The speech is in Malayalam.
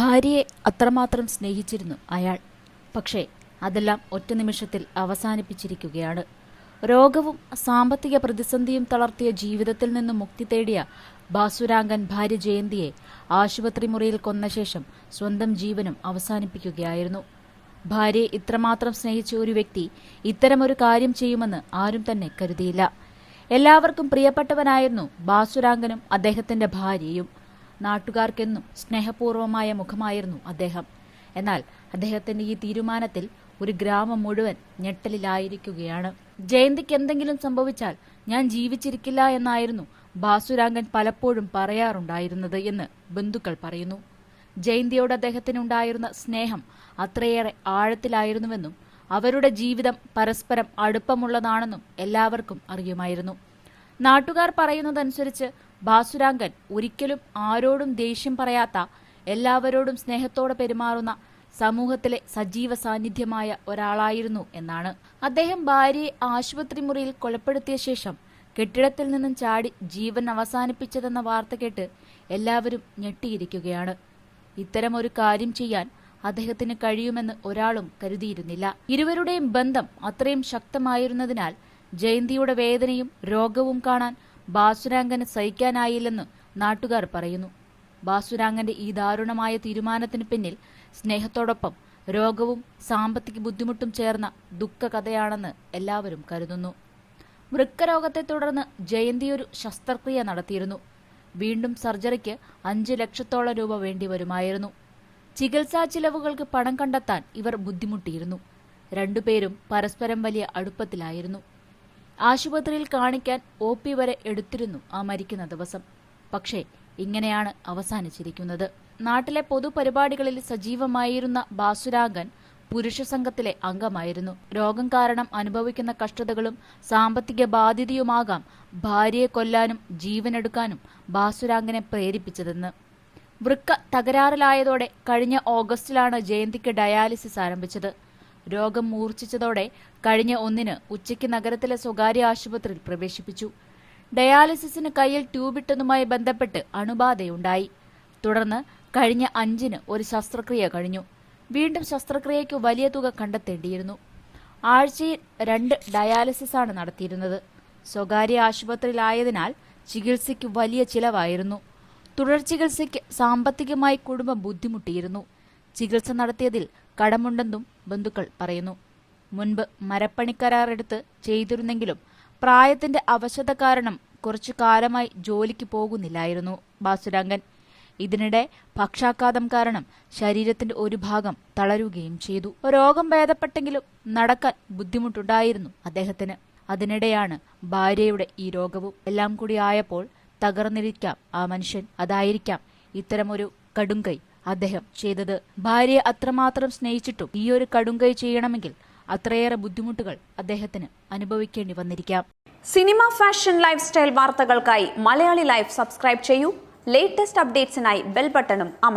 ഭാര്യയെ അത്രമാത്രം സ്നേഹിച്ചിരുന്നു അയാൾ. പക്ഷേ അതെല്ലാം ഒറ്റ നിമിഷത്തിൽ അവസാനിപ്പിച്ചിരിക്കുകയാണ്. രോഗവും സാമ്പത്തിക പ്രതിസന്ധിയും തളർത്തിയ ജീവിതത്തിൽ നിന്നും മുക്തി തേടിയ ബാസുരാംഗൻ ഭാര്യ ജയന്തിയെ ആശുപത്രി മുറിയിൽ കൊന്ന ശേഷം സ്വന്തം ജീവനും അവസാനിപ്പിക്കുകയായിരുന്നു. ഭാര്യയെ ഇത്രമാത്രം സ്നേഹിച്ച ഒരു വ്യക്തി ഇത്തരമൊരു കാര്യം ചെയ്യുമെന്ന് ആരും തന്നെ കരുതിയില്ല. എല്ലാവർക്കും പ്രിയപ്പെട്ടവനായിരുന്നു ബാസുരാംഗനും അദ്ദേഹത്തിന്റെ ഭാര്യയും. നാട്ടുകാർക്കെന്നും സ്നേഹപൂർവമായ മുഖമായിരുന്നു അദ്ദേഹം. എന്നാൽ അദ്ദേഹത്തിന്റെ ഈ തീരുമാനത്തിൽ ഒരു ഗ്രാമം മുഴുവൻ ഞെട്ടലിലായിരിക്കുകയാണ്. ജയന്തിക്ക് എന്തെങ്കിലും സംഭവിച്ചാൽ ഞാൻ ജീവിച്ചിരിക്കില്ല എന്നായിരുന്നു ബാസുരാംഗൻ പലപ്പോഴും പറയാറുണ്ടായിരുന്നത് എന്ന് ബന്ധുക്കൾ പറയുന്നു. ജയന്തിയോട് അദ്ദേഹത്തിനുണ്ടായിരുന്ന സ്നേഹം അത്രയേറെ ആഴത്തിലായിരുന്നുവെന്നും അവരുടെ ജീവിതം പരസ്പരം അടുപ്പമുള്ളതാണെന്നും എല്ലാവർക്കും അറിയുമായിരുന്നു. നാട്ടുകാർ പറയുന്നതനുസരിച്ച് ബാസുരാങ്കൻ ഒരിക്കലും ആരോടും ദേഷ്യം പറയാത്ത എല്ലാവരോടും സ്നേഹത്തോടെ പെരുമാറുന്ന സമൂഹത്തിലെ സജീവ സാന്നിധ്യമായ ഒരാളായിരുന്നു എന്നാണ്. അദ്ദേഹം ഭാര്യയെ ആശുപത്രി മുറിയിൽ കൊലപ്പെടുത്തിയ ശേഷം കെട്ടിടത്തിൽ നിന്നും ചാടി ജീവൻ അവസാനിപ്പിച്ചതെന്ന വാർത്ത കേട്ട് എല്ലാവരും ഞെട്ടിയിരിക്കുകയാണ്. ഒരു കാര്യം ചെയ്യാൻ അദ്ദേഹത്തിന് കഴിയുമെന്ന് ഒരാളും കരുതിയിരുന്നില്ല. ഇരുവരുടെയും ബന്ധം അത്രയും ശക്തമായിരുന്നതിനാൽ ജയന്തിയുടെ വേദനയും രോഗവും കാണാൻ ബാസുരാങ്കന് സഹിക്കാനായില്ലെന്ന് നാട്ടുകാർ പറയുന്നു. ബാസുരാംഗന്റെ ഈ ദാരുണമായ തീരുമാനത്തിന് പിന്നിൽ സ്നേഹത്തോടൊപ്പം രോഗവും സാമ്പത്തിക ബുദ്ധിമുട്ടും ചേർന്ന ദുഃഖകഥയാണെന്ന് എല്ലാവരും കരുതുന്നു. വൃക്കരോഗത്തെ തുടർന്ന് ജയന്തി ഒരു ശസ്ത്രക്രിയ നടത്തിയിരുന്നു. വീണ്ടും സർജറിക്ക് അഞ്ച് ലക്ഷത്തോളം രൂപ വേണ്ടി വേണ്ടിവരുമായിരുന്നു ചികിത്സാ ചിലവുകൾക്ക് പണം കണ്ടെത്താൻ ഇവർ ബുദ്ധിമുട്ടിയിരുന്നു. രണ്ടുപേരും പരസ്പരം വലിയ അടുപ്പത്തിലായിരുന്നു. ആശുപത്രിയിൽ കാണിക്കാൻ ഒ പി വരെ എടുത്തിരുന്നു ആ മരിക്കുന്ന ദിവസം. പക്ഷേ ഇങ്ങനെയാണ് അവസാനിച്ചിരിക്കുന്നത്. നാട്ടിലെ പൊതുപരിപാടികളിൽ സജീവമായിരുന്ന ബാസുരാഗൻ പുരുഷ സംഘത്തിലെ അംഗമായിരുന്നു. രോഗം കാരണം അനുഭവിക്കുന്ന കഷ്ടതകളും സാമ്പത്തിക ബാധ്യതയുമാകാം ഭാര്യയെ കൊല്ലാനും ജീവനെടുക്കാനും ബാസുരാഗനെ പ്രേരിപ്പിച്ചതെന്ന്. വൃക്ക തകരാറിലായതോടെ കഴിഞ്ഞ ഓഗസ്റ്റിലാണ് ജയന്തിക്ക് ഡയാലിസിസ് ആരംഭിച്ചത്. രോഗം മൂർച്ഛിച്ചതോടെ കഴിഞ്ഞ ഒന്നിന് ഉച്ചയ്ക്ക് നഗരത്തിലെ സ്വകാര്യ ആശുപത്രിയിൽ പ്രവേശിപ്പിച്ചു. ഡയാലിസിസിന് കയ്യിൽ ട്യൂബിട്ടതുമായി ബന്ധപ്പെട്ട് അണുബാധയുണ്ടായി. തുടർന്ന് കഴിഞ്ഞ അഞ്ചിന് ഒരു ശസ്ത്രക്രിയ കഴിഞ്ഞു. വീണ്ടും ശസ്ത്രക്രിയയ്ക്ക് വലിയ തുക കണ്ടെത്തേണ്ടിയിരുന്നു. ആഴ്ചയിൽ രണ്ട് ഡയാലിസിസ് ഡയാലിസിസാണ് നടത്തിയിരുന്നത്. സ്വകാര്യ ആശുപത്രിയിലായതിനാൽ ചികിത്സയ്ക്ക് വലിയ ചിലവായിരുന്നു. തുടർ ചികിത്സയ്ക്ക് സാമ്പത്തികമായി കുടുംബം ബുദ്ധിമുട്ടിയിരുന്നു. ചികിത്സ നടത്തിയതിൽ കടമുണ്ടെന്നും ബന്ധുക്കൾ പറയുന്നു. മുൻപ് മരപ്പണിക്കരാറെടുത്ത് ചെയ്തിരുന്നെങ്കിലും പ്രായത്തിന്റെ അവശത കാരണം കുറച്ചു കാലമായി ജോലിക്ക് പോകുന്നില്ലായിരുന്നു ബാസുരാങ്കൻ. ഇതിനിടെ പക്ഷാഘാതം കാരണം ശരീരത്തിന്റെ ഒരു ഭാഗം തളരുകയും ചെയ്തു. രോഗം ഭേദപ്പെട്ടെങ്കിലും നടക്കാൻ ബുദ്ധിമുട്ടുണ്ടായിരുന്നു അദ്ദേഹത്തിന്. അതിനിടെയാണ് ഭാര്യയുടെ ഈ രോഗവും എല്ലാം കൂടി ആയപ്പോൾ തകർന്നിരിക്കാം ആ മനുഷ്യൻ. അതായിരിക്കാം ഇത്തരമൊരു കടുങ്കൈ അദ്ദേഹം ചെയ്തത്. ഭാര്യയെ അത്രമാത്രം സ്നേഹിച്ചിട്ടും ഈ ഒരു കടുങ്കൈ ചെയ്യണമെങ്കിൽ അത്രയേറെ ബുദ്ധിമുട്ടുകൾ അദ്ദേഹത്തിന് അനുഭവിക്കേണ്ടി വന്നിരിക്കാം. സിനിമ ഫാഷൻ ലൈഫ് സ്റ്റൈൽ വാർത്തകൾക്കായി മലയാളി ലൈഫ് സബ്സ്ക്രൈബ് ചെയ്യൂ. ലേറ്റസ്റ്റ് അപ്ഡേറ്റ്സിനായി ബെൽ ബട്ടണും അമർ